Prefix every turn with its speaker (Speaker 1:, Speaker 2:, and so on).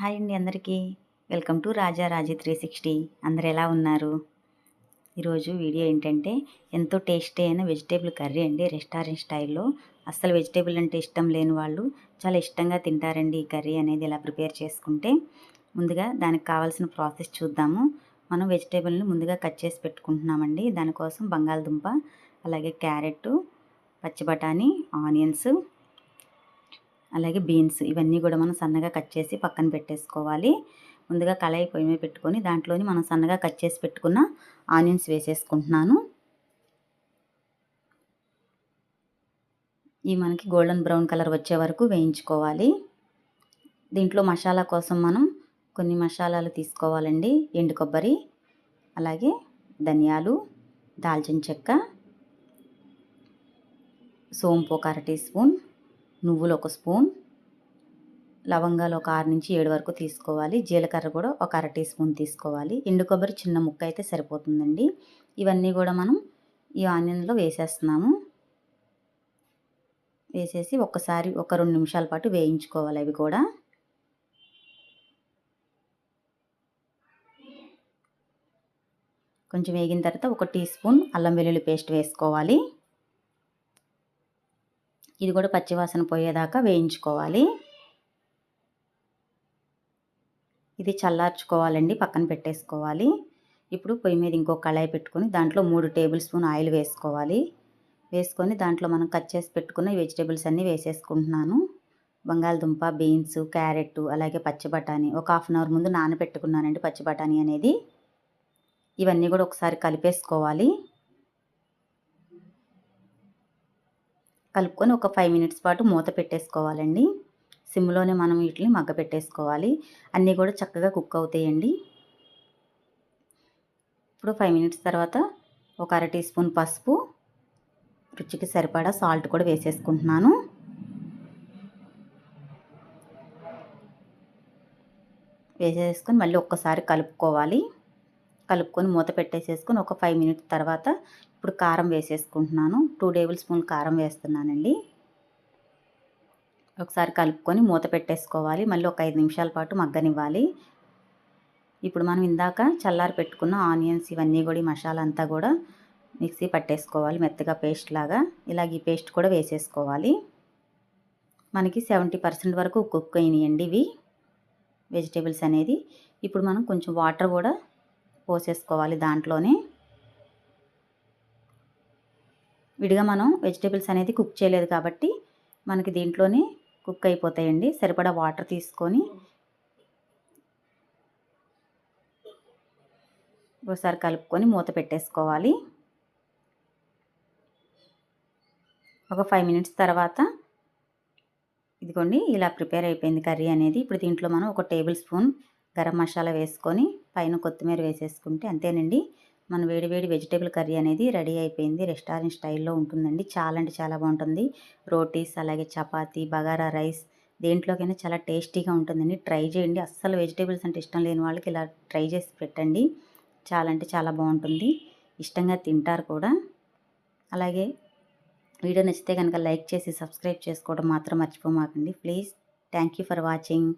Speaker 1: Hi అండి అందరికీ. Welcome to Raja Raji three sixty. అందరు ఎలా ఉన్నారు? ఈరోజు వీడియో ఏంటంటే ఎంతో టేస్టీ అయిన వెజిటేబుల్ కర్రీ అండి. రెస్టారెంట్ స్టైల్లో అస్సలు వెజిటేబుల్ అంటే ఇష్టం లేని వాళ్ళు చాలా ఇష్టంగా తింటారండి ఈ కర్రీ అనేది ఇలా ప్రిపేర్ చేసుకుంటే. ముందుగా దానికి కావాల్సిన ప్రాసెస్ చూద్దాము. మనం వెజిటేబుల్ని ముందుగా కట్ చేసి పెట్టుకుంటున్నామండి. దానికోసం బంగాళదుంప అలాగే క్యారెట్ పచ్చి బఠానీ ఆనియన్స్ అలాగే బీన్స్ ఇవన్నీ కూడా మనం సన్నగా కట్ చేసి పక్కన పెట్టేసుకోవాలి. ముందుగా కళాయి పొయ్యి మీద పెట్టుకొని దాంట్లోని మనం సన్నగా కట్ చేసి పెట్టుకున్న ఆనియన్స్ వేసేసుకుంటున్నాను. ఈ మనకి గోల్డెన్ బ్రౌన్ కలర్ వచ్చే వరకు వేయించుకోవాలి. దీంట్లో మసాలా కోసం మనం కొన్ని మసాలాలు తీసుకోవాలండి. ఎండు కొబ్బరి అలాగే ధనియాలు దాల్చిన చెక్క సోంపు ఒక అర టీ స్పూన్ నువ్వులు ఒక స్పూన్ లవంగాలు ఒక ఆరు నుంచి ఏడు వరకు తీసుకోవాలి. జీలకర్ర కూడా ఒక అర టీ స్పూన్ తీసుకోవాలి. ఎండు కొబ్బరి చిన్న ముక్క అయితే సరిపోతుందండి. ఇవన్నీ కూడా మనం ఈ ఆనియన్లో వేసేస్తున్నాము. వేసేసి ఒక్కసారి ఒక రెండు నిమిషాల పాటు వేయించుకోవాలి అవి కూడా. కొంచెం వేగిన తర్వాత ఒక టీ స్పూన్ అల్లం వెల్లుల్లి పేస్ట్ వేసుకోవాలి. ఇది కూడా పచ్చివాసన పోయేదాకా వేయించుకోవాలి. ఇది చల్లార్చుకోవాలండి పక్కన పెట్టేసుకోవాలి. ఇప్పుడు పొయ్యి మీద ఇంకో కళాయి పెట్టుకొని దాంట్లో మూడు టేబుల్ స్పూన్ ఆయిల్ వేసుకోవాలి. వేసుకొని దాంట్లో మనం కట్ చేసి పెట్టుకున్న వెజిటేబుల్స్ అన్నీ వేసేసుకుంటున్నాను. బంగాళదుంప బీన్స్ క్యారెట్ అలాగే పచ్చి బఠానీ. ఒక హాఫ్ అన్ అవర్ ముందు నానబెట్టుకున్నానండి పచ్చి బఠానీ అనేది. ఇవన్నీ కూడా ఒకసారి కలిపేసుకోవాలి. కలుపుకొని ఒక ఫైవ్ మినిట్స్ పాటు మూత పెట్టేసుకోవాలండి. సిమ్లోనే మనం వీటిని మగ్గ పెట్టేసుకోవాలి. అన్నీ కూడా చక్కగా కుక్ అవుతాయండి. ఇప్పుడు ఫైవ్ మినిట్స్ తర్వాత ఒక అర టీ స్పూన్ పసుపు రుచికి సరిపడా సాల్ట్ కూడా వేసేసుకుంటున్నాను. వేసేసుకొని మళ్ళీ ఒక్కసారి కలుపుకోవాలి. కలుపుకొని మూత పెట్టేసేసుకొని ఒక ఫైవ్ మినిట్స్ తర్వాత ఇప్పుడు కారం వేసేసుకుంటున్నాను. టూ టేబుల్ స్పూన్ కారం వేస్తున్నానండి. ఒకసారి కలుపుకొని మూత పెట్టేసుకోవాలి. మళ్ళీ ఒక ఐదు నిమిషాల పాటు మగ్గనివ్వాలి. ఇప్పుడు మనం ఇందాక చల్లారి పెట్టుకున్న ఆనియన్స్ ఇవన్నీ కూడా మసాలా అంతా కూడా మిక్సీ పట్టేసుకోవాలి. మెత్తగా పేస్ట్ లాగా. ఇలాగ ఈ పేస్ట్ కూడా వేసేసుకోవాలి. మనకి సెవెంటీ పర్సెంట్ వరకు కుక్ అయినాయండి ఇవి. వెజిటేబుల్స్ అనేది. ఇప్పుడు మనం కొంచెం వాటర్ కూడా పోసేసుకోవాలి దాంట్లోనే. విడిగా మనం వెజిటేబుల్స్ అనేది కుక్ చేయలేదు కాబట్టి మనకి దీంట్లోనే కుక్ అయిపోతాయండి. సరిపడా వాటర్ తీసుకొని ఒకసారి కలుపుకొని మూత పెట్టేసుకోవాలి. ఒక ఫైవ్ మినిట్స్ తర్వాత ఇదిగోండి ఇలా ప్రిపేర్ అయిపోయింది కర్రీ అనేది. ఇప్పుడు దీంట్లో మనం ఒక టేబుల్ స్పూన్ గరం మసాలా వేసుకొని పైన కొత్తిమీర వేసేసుకుంటే అంతేనండి. మన వేడివేడి వెజిటేబుల్ కర్రీ అనేది రెడీ అయిపోయింది. రెస్టారెంట్ స్టైల్లో ఉంటుందండి. చాలా అంటే చాలా బాగుంటుంది. రోటీస్ అలాగే చపాతీ బగారా రైస్ దేంట్లోకైనా చాలా టేస్టీగా ఉంటుందండి. ట్రై చేయండి. అస్సలు వెజిటేబుల్స్ అంటే ఇష్టం లేని వాళ్ళకి ఇలా ట్రై చేసి పెట్టండి. చాలా అంటే చాలా బాగుంటుంది. ఇష్టంగా తింటారు కూడా. అలాగే వీడియో నచ్చితే కనుక లైక్ చేసి సబ్స్క్రైబ్ చేసుకోవడం మాత్రం మర్చిపోమాకండి. Please thank you for watching.